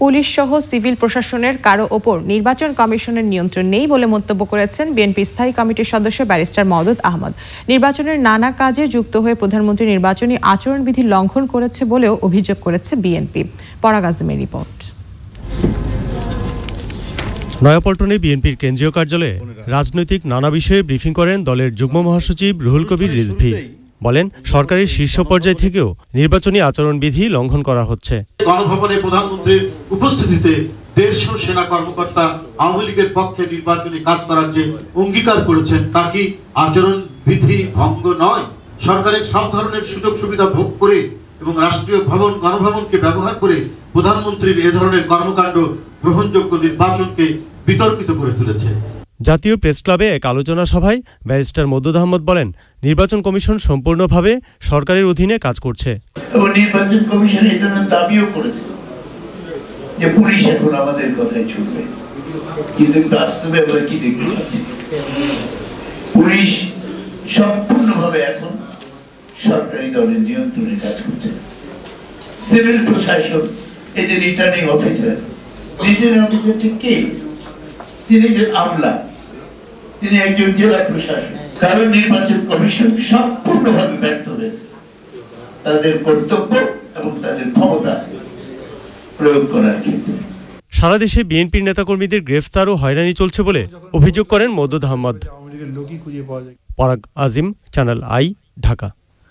Police সহ civil প্রশাসনের কারও ওপর নির্বাচন কমিশনের নিয়ন্ত্রণ নেই বলে মন্তব্য করেছেন বিএনপি স্থায়ী কমিটির সদস্য ব্যারিস্টার মদত আহমদ। নির্বাচনের নানা কাজে যুক্ত হয়ে প্রধানমন্ত্রী নির্বাচনী আচরণবিধি লঙ্ঘন করেছে বলেও অভিযোগ করেছে বিএনপি। পরাগ আজমের রিপোর্ট। নয়াপল্টনে বিএনপির কেন্দ্রীয় কার্যালয়ে রাজনৈতিক নানা বিষয়ে ব্রিফিং করেন দলের যুগ্ম মহাসচিব রুহুল কবির রিজভি। বলেন, সরকারের শীর্ষ পর্যায় থেকেও নির্বাচনী আচরণবিধি লঙ্ঘন করা হচ্ছে। গণভবনে প্রধানমন্ত্রীর উপস্থিতিতে দেড়শো সেনা কর্মকর্তা আওয়ামী লীগের পক্ষে নির্বাচনী কাজ করার যে অঙ্গীকার করেছেন, তা কি আচরণ বিধি ভঙ্গ নয়? সরকারের সব ধরনের সুযোগ সুবিধা ভোগ করে এবং রাষ্ট্রীয় ভবন, গণভবনকে ব্যবহার করে প্রধানমন্ত্রীর এ ধরনের কর্মকাণ্ড গ্রহণযোগ্য নির্বাচনকে বিতর্কিত করে তুলেছে। জাতীয় প্রেস ক্লাবে এক আলোচনা সভায় ব্যারিস্টার মদুদ আহমদ বলেন, নির্বাচন কমিশন সম্পূর্ণভাবে সরকারের অধীনে কাজ করছে। এবং নির্বাচন কমিশন এই ধরনের দাবিও করেছে যে পুলিশ এখন আমাদের কথাই চলবে কিন্তু বাস্তবে কি দেখতে পাচ্ছি? পুলিশ সম্পূর্ণভাবে এখন সরকারি দলের নিয়ন্ত্রণে কাজ করছে। সিভিল প্রশাসন, এই যে রিটার্নিং অফিসার রিটার্নিং তিনি আমলা তিনি একজন জেলা প্রশাসক। কারণ নির্বাচন কমিশন সম্পূর্ণভাবে ব্যর্থ হয়েছে। তাদের কর্তব্য এবং তাদের ক্ষমতা প্রয়োগ করার ক্ষেত্রে। সারা দেশে বিএনপির নেতাকর্মীদের গ্রেফতার ও হয়রানি চলছে বলে অভিযোগ করেন মদুদ আহমদ। পরাগ আজিম চ্যানেল আই ঢাকা।